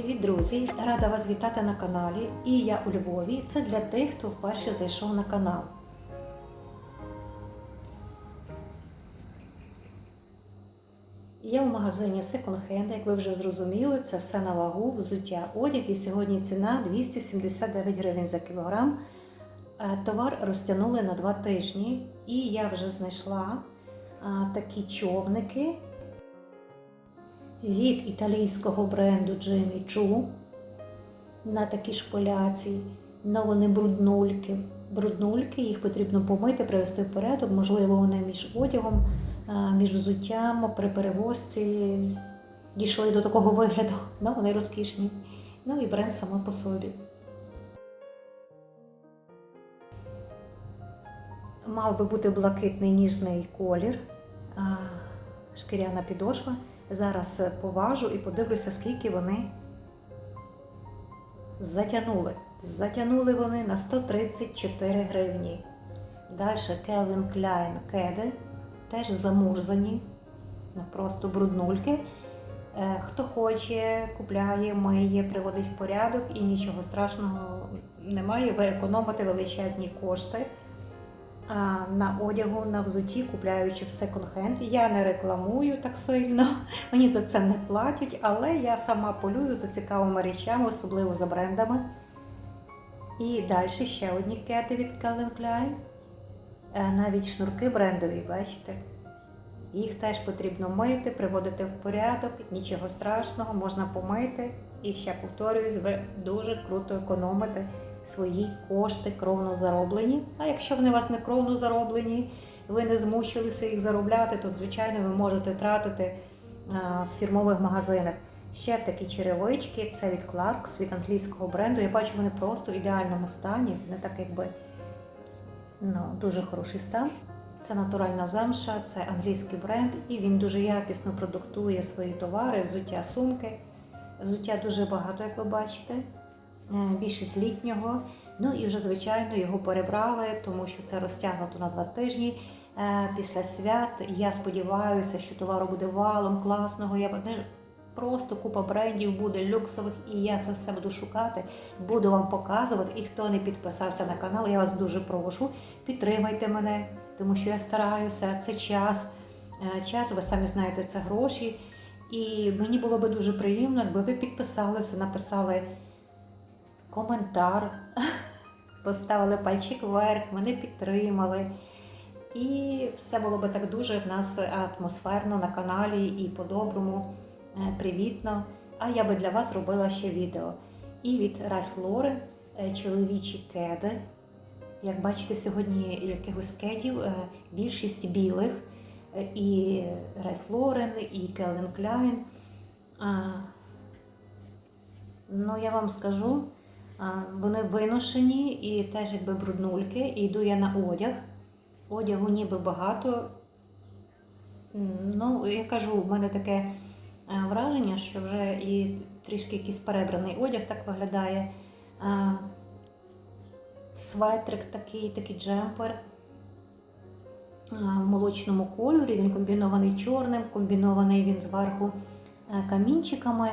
Привіт, друзі! Рада вас вітати на каналі. І я у Львові. Це для тих, хто вперше зайшов на канал. Я в магазині Second Hand, як ви вже зрозуміли, це все на вагу, взуття, одяг. І сьогодні ціна 279 гривень за кілограм. Е, Товар розтягнули на два тижні, і я вже знайшла такі човники від італійського бренду Jimmy Choo на такі шпиляці. Ну, вони бруднульки. Їх потрібно помити, привести в порядок. Можливо, вони між одягом, між взуттям при перевозці дійшли до такого вигляду. Ну, вони розкішні. Ну і бренд сама по собі. Мав би бути блакитний ніжний колір, шкіряна підошва. Зараз е, поважу і подивлюся, скільки вони затягнули. Затягнули вони на 134 гривні. Далі Calvin Klein кеди, теж замурзані, ну, просто бруднульки. Е, Хто хоче, купляє, миє, приводить в порядок і нічого страшного немає. Ви економите величезні кошти на одягу, на взуті, купляючи в секонд-хенд. Я не рекламую так сильно, мені за це не платять, але я сама полюю за цікавими речами, особливо за брендами. І далі ще одні кети від Calvin Klein. Е, Навіть шнурки брендові, бачите? Їх теж потрібно мити, приводити в порядок, нічого страшного, можна помити. І ще повторююсь, ви дуже круто економите свої кошти кровно зароблені. А якщо вони у вас не кровно зароблені, ви не змучилися їх заробляти, то звичайно ви можете тратити а, в фірмових магазинах. Ще такі черевички, це від Clarks, від англійського бренду. Я бачу, вони просто в ідеальному стані, не так якби ну, дуже хороший стан. Це натуральна замша, це англійський бренд, і він дуже якісно продуктує свої товари, взуття сумки. Взуття дуже багато, як ви бачите е, більшість літнього. Ну і вже, звичайно, його перебрали, тому що це розтягнуто на два тижні е, після свят. Я сподіваюся, що товару буде валом класного. Я просто купа брендів буде люксових, і я це все буду шукати, буду вам показувати. І хто не підписався на канал, я вас дуже прошу, підтримайте мене, тому що я стараюся. Це час. Е, Час, ви самі знаєте, це гроші. І мені було би дуже приємно, якби ви підписалися, написали коментар, поставили пальчик вверх, мене підтримали. І все було би так дуже в нас атмосферно на каналі і по-доброму, е, привітно. А я би для вас робила ще відео. І від Ralph Lauren е, чоловічі кеди. Як бачите, сьогодні якихось кедів е, більшість білих. І Ralph Lauren, і Klein. А, Ну, я вам скажу, вони виношені і теж якби бруднульки. І йду я на одяг. Одягу ніби багато. Ну, я кажу, в мене таке е, враження, що вже і трішки якийсь перебраний одяг так виглядає. А, Светрик такий, такий джемпер в молочному кольорі. Він комбінований чорним, комбінований він зверху е, камінчиками.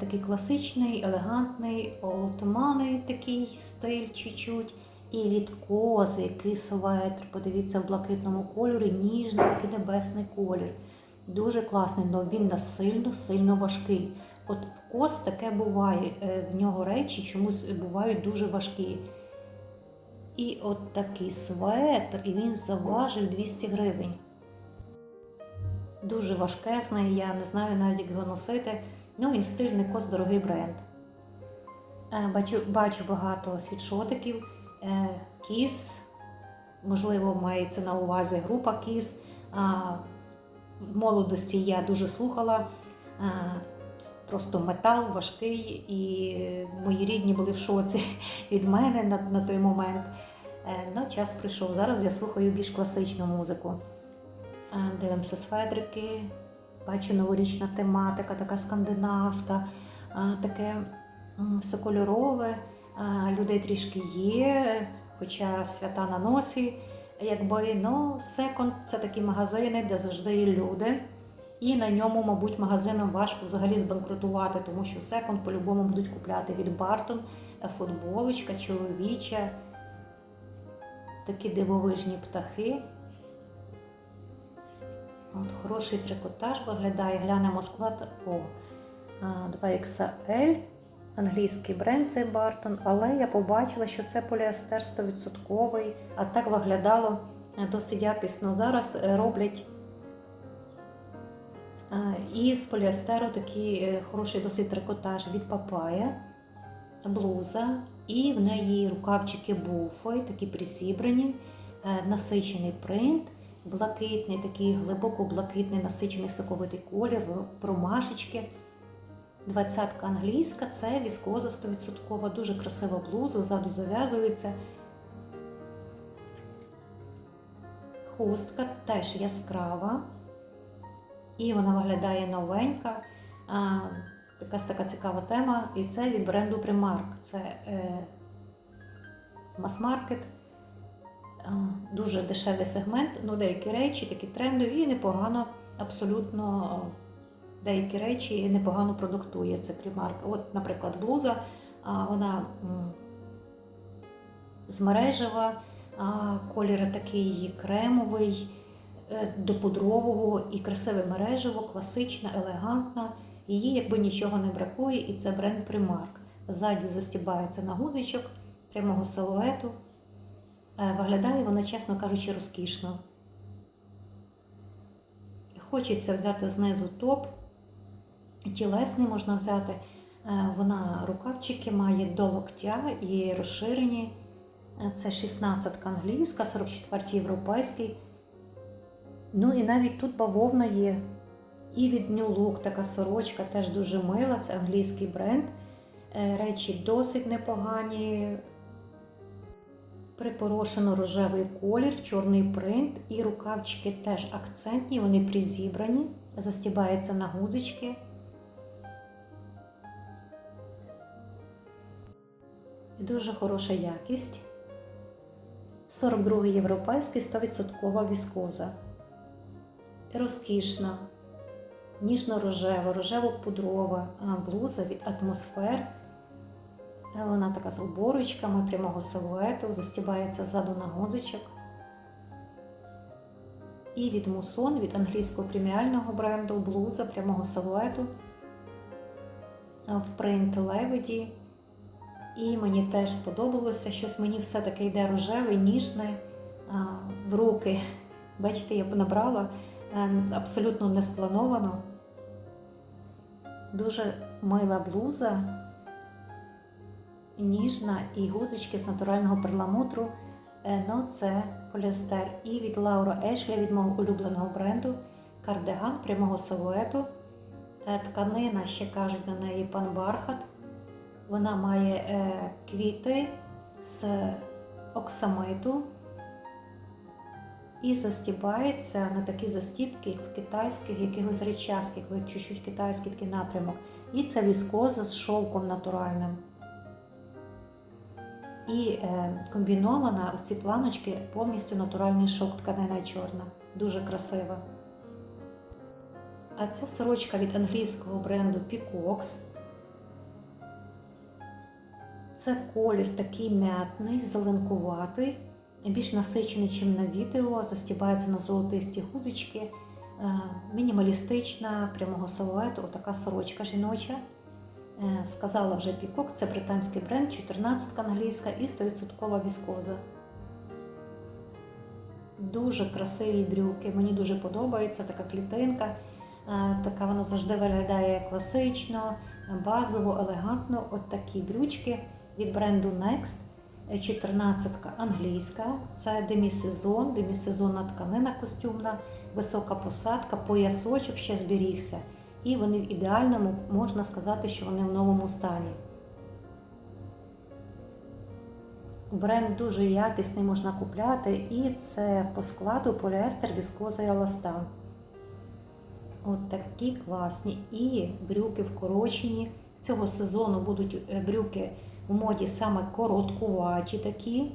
Такий класичний, елегантний, отуманий такий стиль чуть-чуть. І від кози, який светр, подивіться, в блакитному кольорі, ніжний, такий небесний колір. Дуже класний, але він насильно, сильно важкий. От в коз таке буває, е, в нього речі чомусь бувають дуже важкі. І от такий светр, і він заважив 200 гривень. Дуже важкесний, я не знаю навіть, як його носити. Ну, він стильний кос, дорогий бренд. Е, Бачу, бачу багато світшотиків, е, кіс, можливо, мається на увазі група кіс. В молодості я дуже слухала. Просто метал важкий, і мої рідні були в шоці від мене на, на той момент. Е, Ну, час прийшов. Зараз я слухаю більш класичну музику. Е, Дивимося з Федрики, бачу новорічна тематика, така скандинавська, таке м, всекольорове. Е, Людей трішки є, хоча свята на носі. Якби ну, секонд це такі магазини, де завжди є люди. І на ньому, мабуть, магазинам важко взагалі збанкрутувати, тому що секонд по-любому будуть купляти від Бартон, е, футболочка чоловіча, такі дивовижні птахи. От, Хороший трикотаж виглядає. Глянемо склад. О, 2XL, англійський бренд цей Бартон, але я побачила, що це поліестер 100%, а так виглядало е, досить якісно. Зараз е, роблять е, і з поліестеру такий хороший досить трикотаж від Папая, блуза, і в неї рукавчики буфи, такі присібрані, насичений принт блакитний, такий глибоко блакитний насичений соковитий колір, ромашечки. Двадцятка англійська це віскоза 100%, дуже красива блуза, ззаду зав'язується. Хустка теж яскрава. І вона виглядає новенька. А, якась така цікава тема. І це від бренду Primark. Це е, мас-маркет. А, дуже дешевий сегмент, ну деякі речі такі трендові і непогано, абсолютно деякі речі непогано продуктує це примарка. От, наприклад, блуза, вона м, з мережева, колір такий кремовий, е, до пудрового і красиве мережево, класична, елегантна. Її якби нічого не бракує, і це бренд Primark. Ззаді застібається на гудзичок прямого силуету. Е, Виглядає вона, чесно кажучи, розкішно. Хочеться взяти знизу топ. Тілесний можна взяти. Е, Вона рукавчики має до локтя і розширені. Е, Це 16 англійська, 44 європейський. Ну і навіть тут бавовна є. І від New Look така сорочка теж дуже мила, це англійський бренд. Речі досить непогані. Припорошено рожевий колір, чорний принт і рукавчики теж акцентні, вони призібрані, застібаються на гудзички. І Дуже хороша якість. 42 європейський 100% віскоза. Розкішна, ніжно-рожева, рожево-пудрова блуза від атмосфер. Вона така з оборочками прямого силуету, застібається ззаду на гузичок. І від мусон, від англійського преміального бренду, блуза прямого силуету в принт леведі. І мені теж сподобалося, щось мені все-таки йде рожеве, ніжне в руки. Бачите, я б набрала е, абсолютно не сплановано. Дуже мила блуза ніжна і гудзички з натурального перламутру. Е, Ну, це поліестер. І від Laura Ashley, від мого улюбленого бренду, кардиган прямого силуету. Е, Тканина, ще кажуть на неї пан Бархат. Вона має е, квіти з оксамиту і застібається на такі застібки, як в китайських якихось речах, якби чуть-чуть китайський такий напрямок. І це віскоза з шовком натуральним. І е, комбінована ці планочки повністю натуральний шовк тканина чорна. Дуже красива. А це сорочка від англійського бренду Peacocks. Це колір такий м'ятний, зеленкуватий, більш насичений, ніж на відео. Застібається на золотисті гудзички. Е, Мінімалістична, прямого силуету, отака сорочка жіноча. Е, Сказала вже Пікок, це британський бренд, 14 англійська і 100% віскоза. Дуже красиві брюки, мені дуже подобається така клітинка. Е, Така вона завжди виглядає класично, базово, елегантно. От такі брючки від бренду Next. 14 англійська, це демісезон, демісезонна тканина костюмна, висока посадка, поясочок ще зберігся. І вони в ідеальному, можна сказати, що вони в новому стані. Бренд дуже якісний можна купляти, і це по складу поліестер, віскоза і еластан. От такі класні. І брюки вкорочені. Цього сезону будуть е, брюки в моді саме короткуваті такі.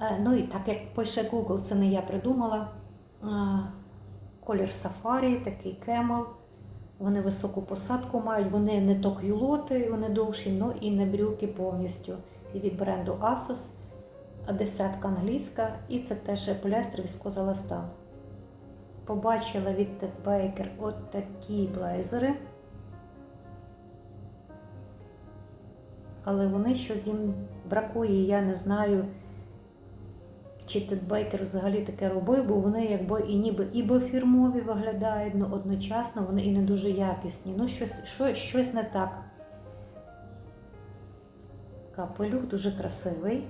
Е, Ну і так як пише Google, це не я придумала. Колір сафарі, такий кемел. Вони високу посадку мають, вони не то кюлоти, вони довші, але і не брюки повністю. І від бренду Asos, десятка англійська, і це теж поліестер віскоза ластан. Побачила від Ted Baker от такі блейзери. Але вони щось їм бракує, я не знаю, чи Тед Бейкер взагалі таке робив, бо вони якби і ніби і фірмові виглядають, але одночасно вони і не дуже якісні. Ну, щось, що, щось не так. Капелюх дуже красивий,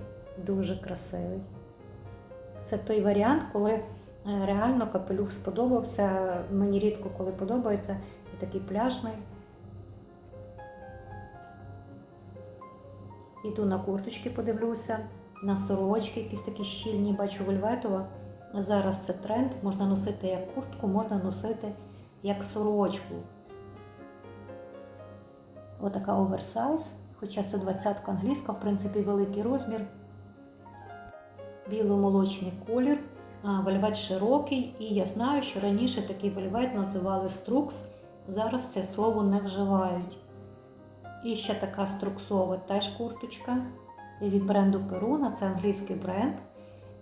дуже красивий. Це той варіант, коли е, реально капелюх сподобався. Мені рідко коли подобається, і такий пляжний. Іду на курточки, подивлюся, на сорочки, якісь такі щільні, бачу вельветова. Зараз це тренд. Можна носити як куртку, можна носити як сорочку. Отака оверсайз, хоча це 20 англійська, в принципі, великий розмір. Біло-молочний колір, вельвет широкий, і я знаю, що раніше такий вельвет називали струкс, зараз це слово не вживають. І ще така струксова теж курточка від бренду Перуна, це англійський бренд.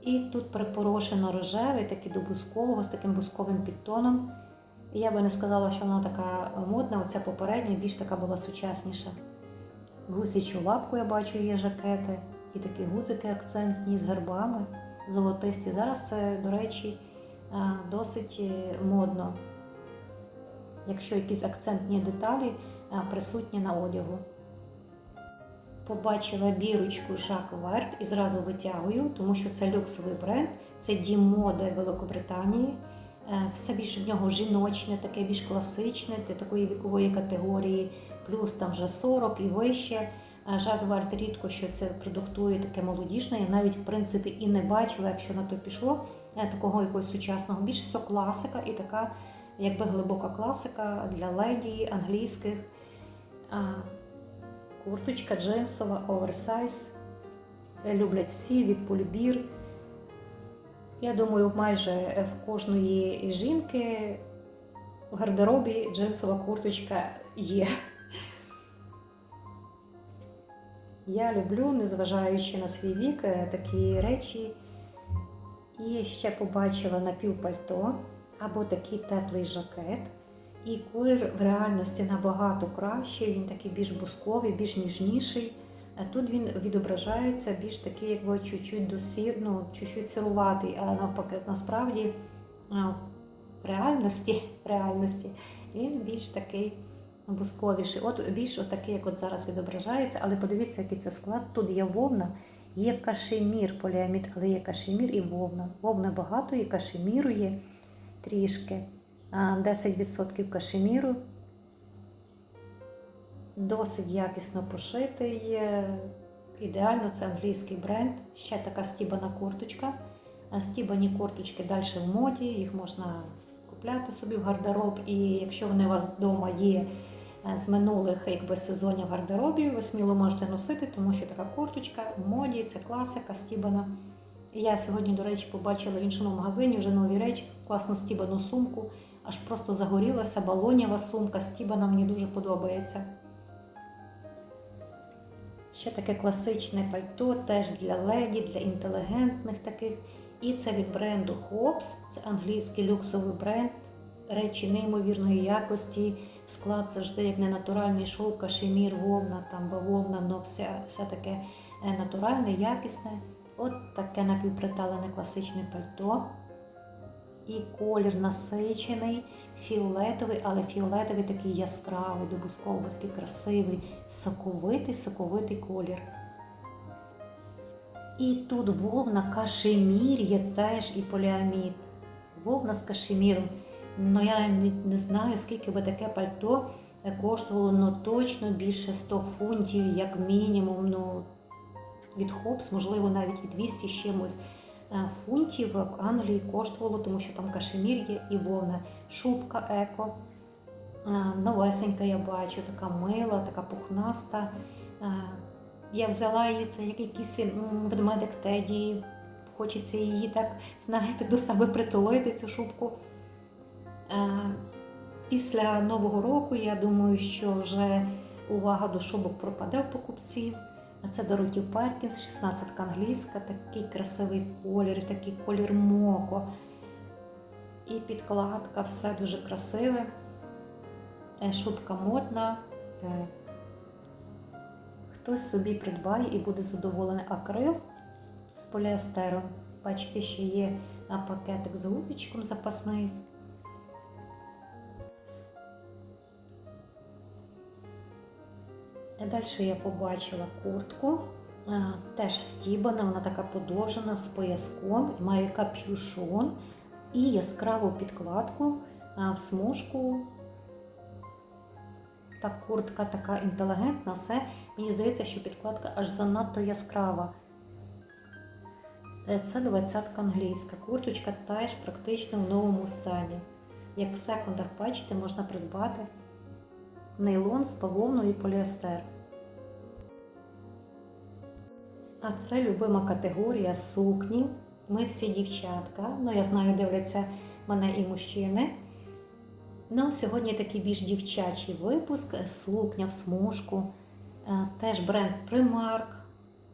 І тут припорошено рожевий, такий до бускового, з таким бусковим підтоном. Я би не сказала, що вона така модна, оця попередня більш така була сучасніша. Гусячу лапку я бачу, є жакети, і такі гудзики акцентні з гербами, золотисті. Зараз це, до речі, досить е, модно, якщо якісь акцентні деталі присутні на одягу. Побачила бірочку Жак Верт і зразу витягую, тому що це люксовий бренд, це дім моди Великобританії. Е, Все більше в нього жіночне, таке більш класичне для такої вікової категорії, плюс там вже 40 і вище. Е, Жак Верт рідко щось продуктує таке молодіжне. Я навіть в принципі і не бачила, якщо на то пішло, е, такого якогось сучасного. Більше все класика і така, якби глибока класика для леді англійських. Курточка джинсова, оверсайз. Е, Люблять всі від пульбір. Я думаю, майже в кожної жінки в гардеробі джинсова курточка є. Я люблю, незважаючи на свій вік, е, такі речі. І ще побачила напівпальто або такий теплий жакет. І колір в реальності набагато кращий, він такий більш бусковий, більш ніжніший. А тут він відображається більш такий, якби чуть-чуть досір, ну, чуть-чуть сируватий, а навпаки, насправді в реальності, в реальності він більш такий бусковіший. От більш отакий, як от зараз відображається, але подивіться, який це склад. Тут є вовна, є кашемір, поліамід, але є кашемір і вовна. Вовна багато, і кашеміру є трішки. А, 10% кашеміру. Досить якісно пошитий. Ідеально, це англійський бренд. Ще така стібана курточка. Стібані курточки далі в моді, їх можна купляти собі в гардероб. І якщо вони у вас вдома є е, з минулих якби, сезонів гардеробі, ви сміло можете носити, тому що така курточка в моді, це класика, стібана. Я сьогодні, до речі, побачила в іншому магазині вже нові речі, класну стібану сумку. Аж просто загорілася балоніва сумка, стібана мені дуже подобається. Ще таке класичне пальто, теж для леді, для інтелігентних таких. І це від бренду Hobbs, це англійський люксовий бренд, речі неймовірної якості. Склад завжди як не натуральний шовк, кашемір, вовна, там бавовна, але все, все таке е, натуральне, якісне. От таке напівприталене класичне пальто. І колір насичений, фіолетовий, але фіолетовий такий яскравий, добусковий, такий красивий, соковитий, соковитий колір. І тут вовна кашемір є теж і поліамід. Вовна з кашеміром. Ну я не, знаю, скільки би таке пальто коштувало, ну точно більше 100 фунтів, як мінімум. Ну, від Хопс, можливо, навіть і 200 з чимось фунтів в Англії коштувало, тому що там кашемір є і вовна. Шубка еко. е, Новесенька я бачу, така мила, така пухнаста. Е, Я взяла її, це як якийсь ведмедик Теді. Хочеться її так, знаєте, до себе притулити цю шубку. Е, Після Нового року я думаю, що вже увага до шубок пропаде в покупців. А Це Дороті Перкінс, 16 англійська, такий красивий колір, такий колір моко. І підкладка, все дуже красиве. Е, Шубка модна. Е, Хтось собі придбає і буде задоволений акрил з поліестеру. Бачите, ще є а, пакетик з гудзичком запасний. Далі я побачила куртку, теж стібана, вона така подовжена з пояском, має капюшон і яскраву підкладку в смужку. Та куртка така інтелігентна, все. Мені здається, що підкладка аж занадто яскрава. Е, Це 20 англійська. Курточка теж практично в новому стані. Як в секундах, бачите, можна придбати нейлон з бавовною і поліестер. А це любима категорія сукні. Ми всі дівчатка. Ну, я знаю, дивляться мене і мужчини. Ну, сьогодні такий більш дівчачий випуск, сукня в смужку. Е, Теж бренд Primark,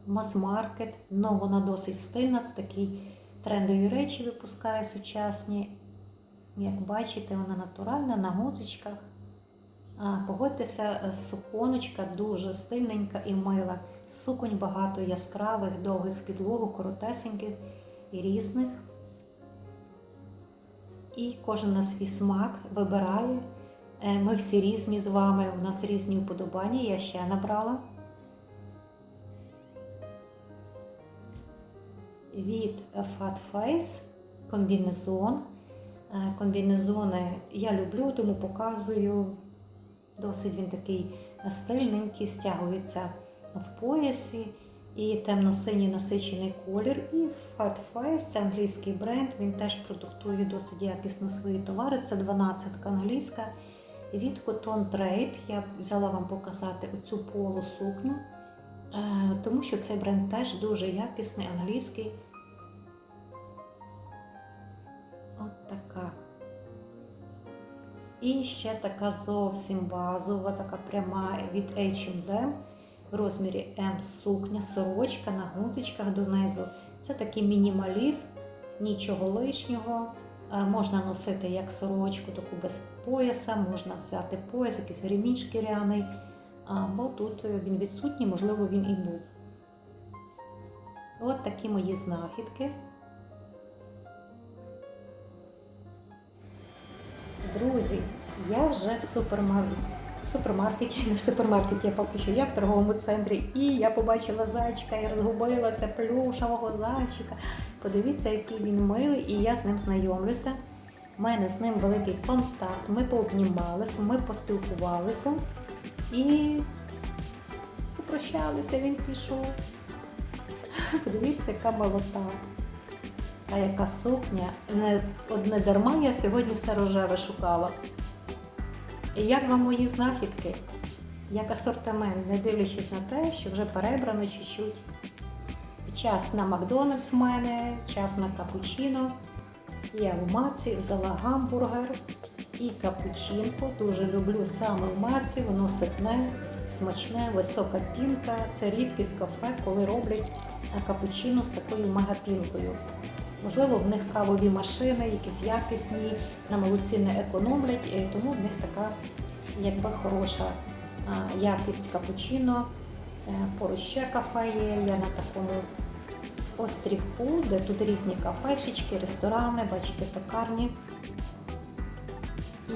мас-маркет. Ну, вона досить стильна, це такі трендові речі випускає сучасні. Як бачите, вона натуральна на гузичках. Погодьтеся, суконочка дуже стильненька і мила. Суконь багато яскравих, довгих в підлогу, коротесеньких і різних. І кожен на свій смак вибирає. Е, Ми всі різні з вами, у нас різні вподобання, я ще набрала. Від Fat Face комбінезон. Е, Комбінезони я люблю, тому показую. Досить він такий стильненький, стягується в поясі і темно-синій насичений колір. І Fat Face, це англійський бренд, він теж продуктує досить якісно свої товари. Це 12 англійська. Від Cotton Trade я взяла вам показати оцю полусукню, е, тому що цей бренд теж дуже якісний, англійський. От така. І ще така зовсім базова, така пряма від H&M в розмірі М сукня, сорочка на гудзичках донизу. Це такий мінімалізм, нічого лишнього. Е, Можна носити як сорочку, таку без пояса, можна взяти пояс, якийсь ремінь шкіряний, або тут він відсутній, можливо, він і був. От такі мої знахідки. Друзі, я вже в супермаркеті. В супермаркеті, не в супермаркеті, я поки що я в торговому центрі, і я побачила зайчика і розгубилася плюшевого зайчика. Подивіться, який він милий, і я з ним знайомлюся. У мене з ним великий контакт. Ми пообнімалися, ми поспілкувалися і попрощалися, він пішов. Подивіться, яка молота. А яка сукня? Не, одне дарма я сьогодні все рожеве шукала. Як вам мої знахідки? Як асортимент, не дивлячись на те, що вже перебрано чуть-чуть. Час на Макдональдс в мене, час на капучино. Я в маці взяла гамбургер і капучинку. Дуже люблю саме в маці, воно ситне, смачне, висока пінка. Це рідкість кафе, коли роблять капучино з такою мегапінкою. Можливо, в них кавові машини, якісь якісні, на молоці не економлять, тому в них така якби хороша якість капучино. Е, Поруч ще кафе є. Я на такому острівку, де тут різні кафешечки, ресторани, бачите, пекарні.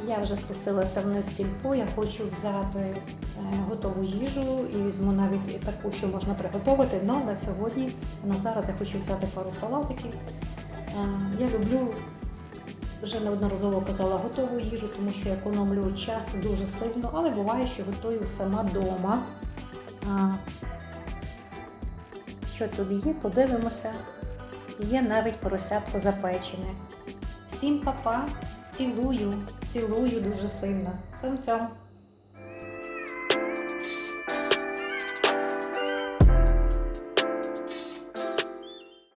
Я вже спустилася вниз сільпо, я хочу взяти е, готову їжу і візьму навіть таку, що можна приготувати. але на сьогодні, на зараз я хочу взяти пару салатиків. Е, Я люблю, вже неодноразово казала, готову їжу, тому що я економлю час дуже сильно, але буває, що готую сама вдома. Що тут є, подивимося. Є навіть поросятко запечене. Всім па-па, цілую, цілую дуже сильно. Цьом-цьом.